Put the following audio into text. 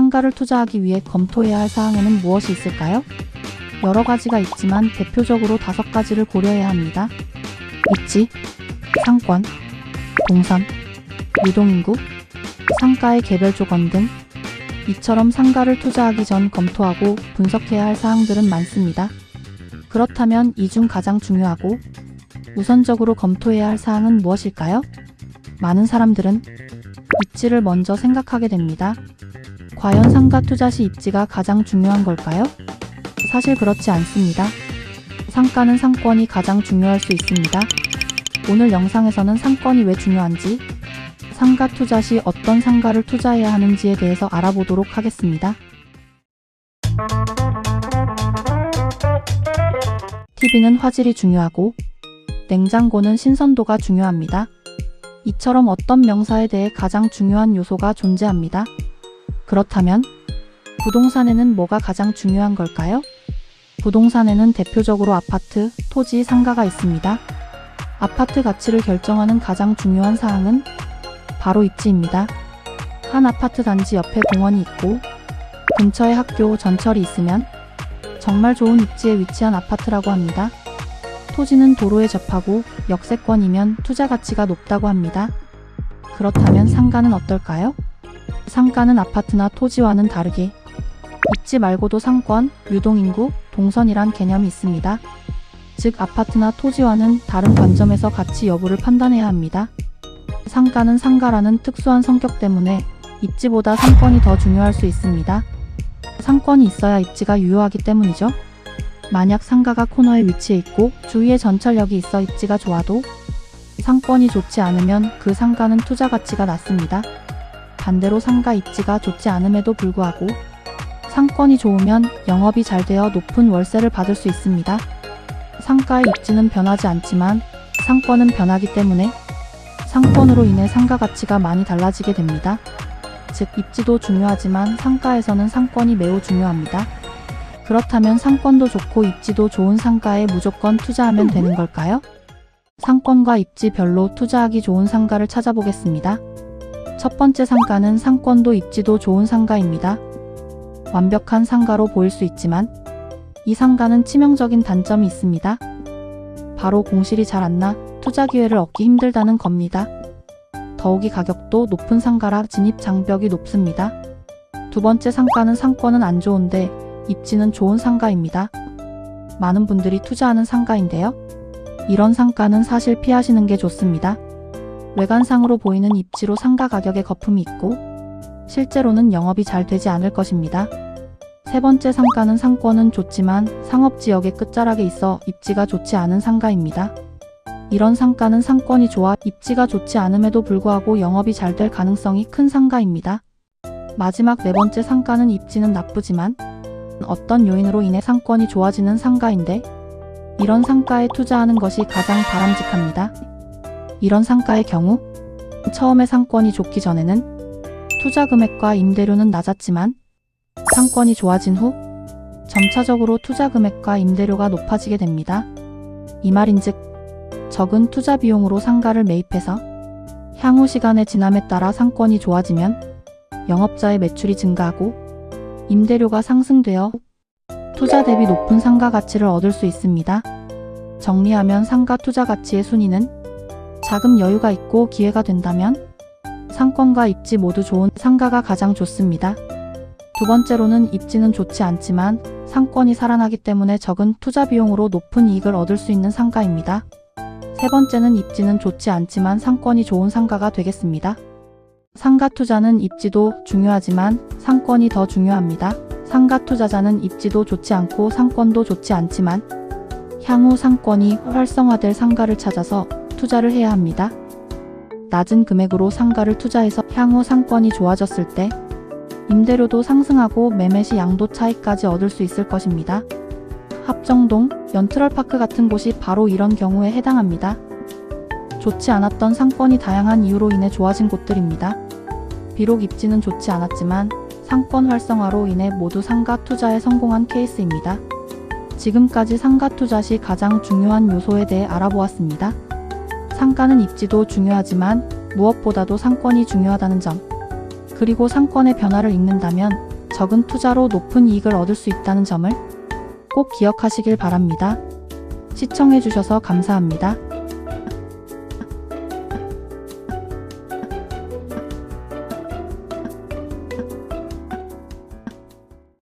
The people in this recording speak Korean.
상가를 투자하기 위해 검토해야 할 사항에는 무엇이 있을까요? 여러 가지가 있지만 대표적으로 다섯 가지를 고려해야 합니다. 입지, 상권, 동선, 유동인구, 상가의 개별 조건 등 이처럼 상가를 투자하기 전 검토하고 분석해야 할 사항들은 많습니다. 그렇다면 이 중 가장 중요하고 우선적으로 검토해야 할 사항은 무엇일까요? 많은 사람들은 입지를 먼저 생각하게 됩니다. 과연 상가 투자 시 입지가 가장 중요한 걸까요? 사실 그렇지 않습니다. 상가는 상권이 가장 중요할 수 있습니다. 오늘 영상에서는 상권이 왜 중요한지, 상가 투자 시 어떤 상가를 투자해야 하는지에 대해서 알아보도록 하겠습니다. TV는 화질이 중요하고, 냉장고는 신선도가 중요합니다. 이처럼 어떤 명사에 대해 가장 중요한 요소가 존재합니다. 그렇다면 부동산에는 뭐가 가장 중요한 걸까요? 부동산에는 대표적으로 아파트, 토지, 상가가 있습니다. 아파트 가치를 결정하는 가장 중요한 사항은 바로 입지입니다. 한 아파트 단지 옆에 공원이 있고 근처에 학교, 전철이 있으면 정말 좋은 입지에 위치한 아파트라고 합니다. 토지는 도로에 접하고 역세권이면 투자 가치가 높다고 합니다. 그렇다면 상가는 어떨까요? 상가는 아파트나 토지와는 다르게 입지 말고도 상권, 유동인구, 동선이란 개념이 있습니다. 즉 아파트나 토지와는 다른 관점에서 가치 여부를 판단해야 합니다. 상가는 상가라는 특수한 성격 때문에 입지보다 상권이 더 중요할 수 있습니다. 상권이 있어야 입지가 유효하기 때문이죠. 만약 상가가 코너에 위치해 있고 주위에 전철역이 있어 입지가 좋아도 상권이 좋지 않으면 그 상가는 투자 가치가 낮습니다. 반대로 상가 입지가 좋지 않음에도 불구하고 상권이 좋으면 영업이 잘 되어 높은 월세를 받을 수 있습니다. 상가의 입지는 변하지 않지만 상권은 변하기 때문에 상권으로 인해 상가 가치가 많이 달라지게 됩니다. 즉 입지도 중요하지만 상가에서는 상권이 매우 중요합니다. 그렇다면 상권도 좋고 입지도 좋은 상가에 무조건 투자하면 되는 걸까요? 상권과 입지 별로 투자하기 좋은 상가를 찾아보겠습니다. 첫 번째 상가는 상권도 입지도 좋은 상가입니다. 완벽한 상가로 보일 수 있지만 이 상가는 치명적인 단점이 있습니다. 바로 공실이 잘 안 나 투자 기회를 얻기 힘들다는 겁니다. 더욱이 가격도 높은 상가라 진입 장벽이 높습니다. 두 번째 상가는 상권은 안 좋은데 입지는 좋은 상가입니다. 많은 분들이 투자하는 상가인데요. 이런 상가는 사실 피하시는 게 좋습니다. 외관상으로 보이는 입지로 상가 가격에 거품이 있고 실제로는 영업이 잘 되지 않을 것입니다. 세 번째 상가는 상권은 좋지만 상업지역의 끝자락에 있어 입지가 좋지 않은 상가입니다. 이런 상가는 상권이 좋아 입지가 좋지 않음에도 불구하고 영업이 잘 될 가능성이 큰 상가입니다. 마지막 네 번째 상가는 입지는 나쁘지만 어떤 요인으로 인해 상권이 좋아지는 상가인데 이런 상가에 투자하는 것이 가장 바람직합니다. 이런 상가의 경우 처음에 상권이 좋기 전에는 투자 금액과 임대료는 낮았지만 상권이 좋아진 후 점차적으로 투자 금액과 임대료가 높아지게 됩니다. 이 말인즉 적은 투자 비용으로 상가를 매입해서 향후 시간의 지남에 따라 상권이 좋아지면 영업자의 매출이 증가하고 임대료가 상승되어 투자 대비 높은 상가 가치를 얻을 수 있습니다. 정리하면 상가 투자 가치의 순위는 자금 여유가 있고 기회가 된다면 상권과 입지 모두 좋은 상가가 가장 좋습니다. 두 번째로는 입지는 좋지 않지만 상권이 살아나기 때문에 적은 투자 비용으로 높은 이익을 얻을 수 있는 상가입니다. 세 번째는 입지는 좋지 않지만 상권이 좋은 상가가 되겠습니다. 상가 투자는 입지도 중요하지만 상권이 더 중요합니다. 상가 투자자는 입지도 좋지 않고 상권도 좋지 않지만 향후 상권이 활성화될 상가를 찾아서 투자를 해야 합니다. 낮은 금액으로 상가를 투자해서 향후 상권이 좋아졌을 때 임대료도 상승하고 매매 시 양도 차익까지 얻을 수 있을 것입니다. 합정동, 연트럴파크 같은 곳이 바로 이런 경우에 해당합니다. 좋지 않았던 상권이 다양한 이유로 인해 좋아진 곳들입니다. 비록 입지는 좋지 않았지만 상권 활성화로 인해 모두 상가 투자에 성공한 케이스입니다. 지금까지 상가 투자 시 가장 중요한 요소에 대해 알아보았습니다. 상가는 입지도 중요하지만 무엇보다도 상권이 중요하다는 점, 그리고 상권의 변화를 읽는다면 적은 투자로 높은 이익을 얻을 수 있다는 점을 꼭 기억하시길 바랍니다. 시청해주셔서 감사합니다.